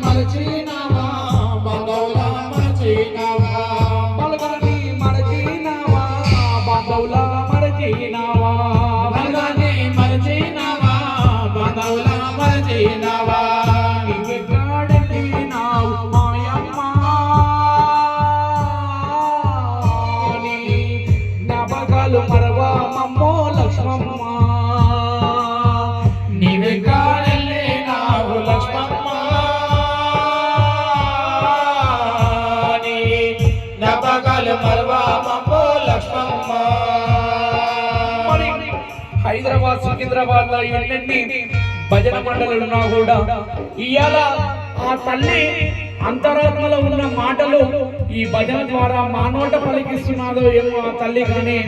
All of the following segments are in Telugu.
Marjina. హైదరాబాద్ సికింద్రాబాద్లో ఇవన్నీ భజన మండలి ఉన్నా కూడా ఇవాళ ఆ తల్లి అంతరాత్మలో ఉన్న మాటలు ఈ భజన ద్వారా మానోట పలికిస్తున్నాదో ఏమో ఆ తల్లి కానీ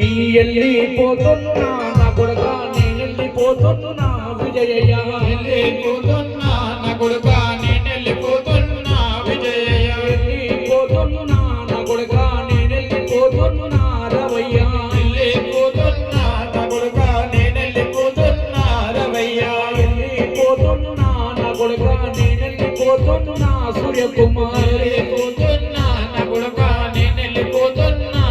ఈ ఎల్లి పోతున్నా నా కొడుక నేను వెళ్ళిపోతున్నా విజయ వెళ్ళిపోతున్నా సూర్యకుమారి పోతున్నా నగుడు కొడుక నేను వెళ్ళిపోతున్నా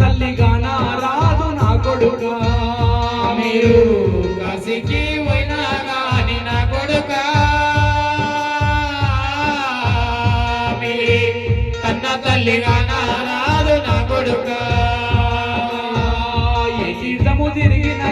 తల్లిగా నారాదు నా కొడుడా మీరు కసికి పోయినా గాని నా కొడుక. తన్న తల్లిగా నారాదు నా కొడుక. ఏ జీతము తిరిగిన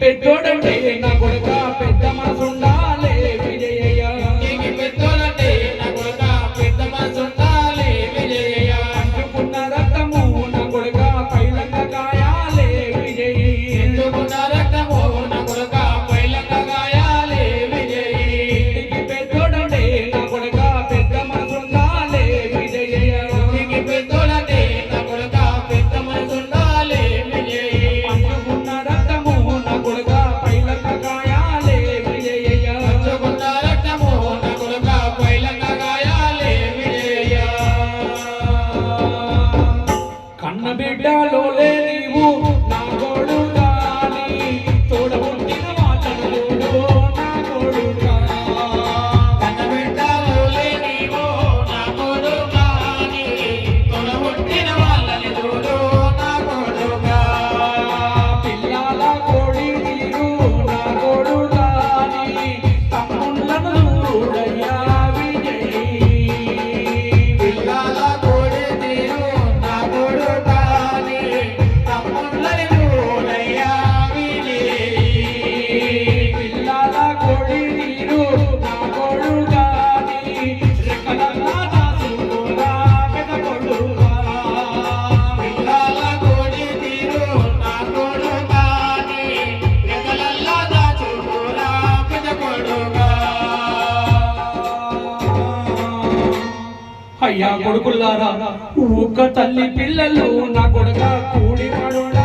petón అయ్యా కొడుకుల్లారా ఒక్క తల్లి పిల్లలు నా కొడుక కూడి పడుల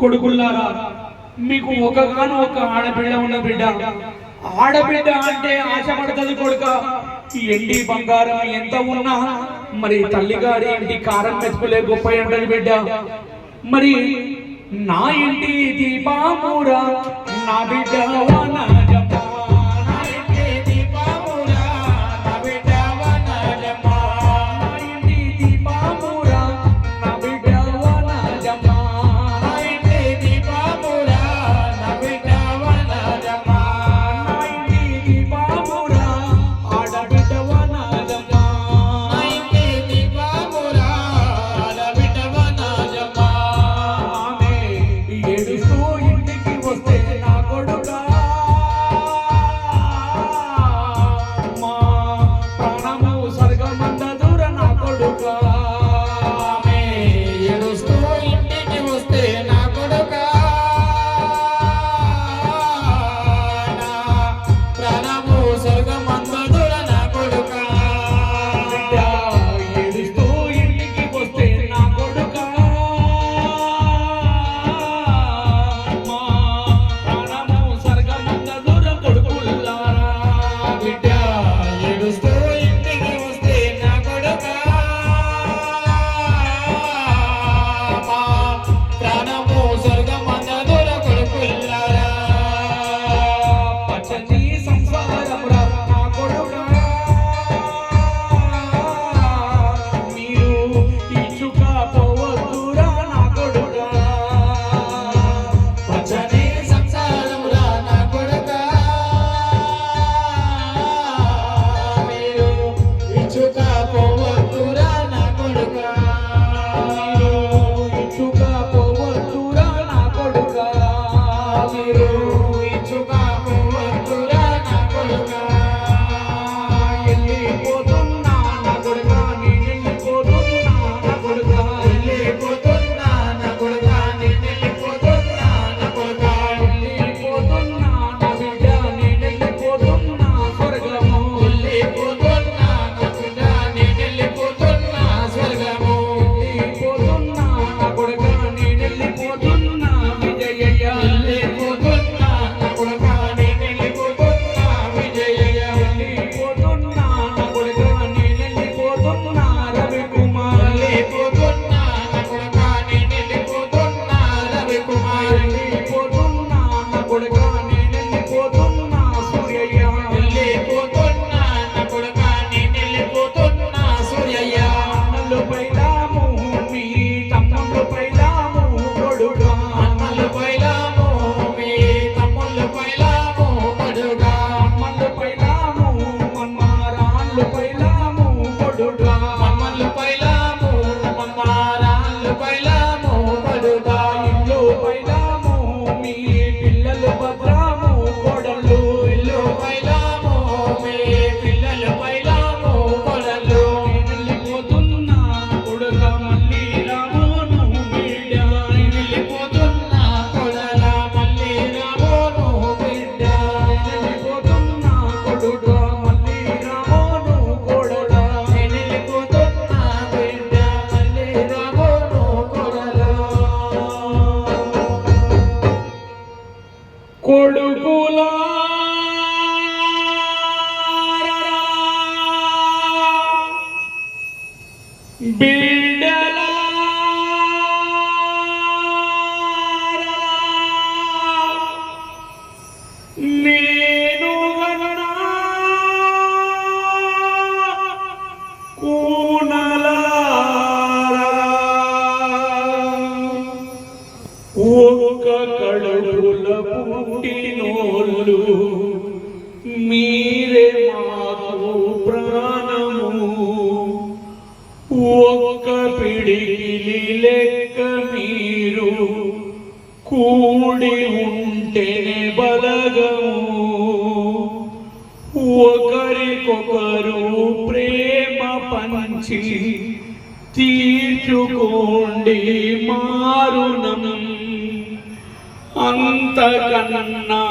కొడుకుల్లారా మీకు ఒకగాను ఒక ఆడబిడ్డ ఉన్న బిడ్డ. ఆడబిడ్డ అంటే ఆశపడుతుంది కొడుక. ఎండి బంగారం ఎంత ఉన్నా మరి తల్లిగారి ఇంటి కారం మెతుకులే గొప్ప ఉండదు బిడ్డ. మరి నా ఇంటి దీపామురా నా బిడ్డ పుట్టినోళ్ళు మీరే మాకు ప్రాణము. ఒక్క పిడిలి లెక్క మీరు కూడి ఉంటేనే బలగము. ఒకరికొకరు ప్రేమ పంచి తీర్చుకోండి మారునము. అంతకన్నా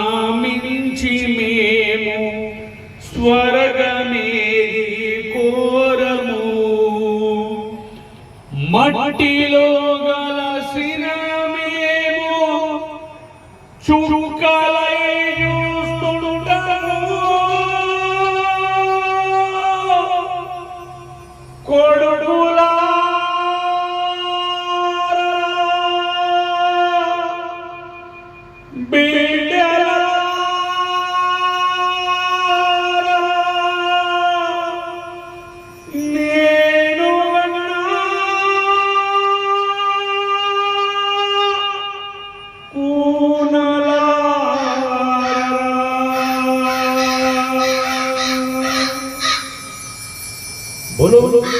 మించి మేము స్వర్గమేది కోరము. మట్టిలో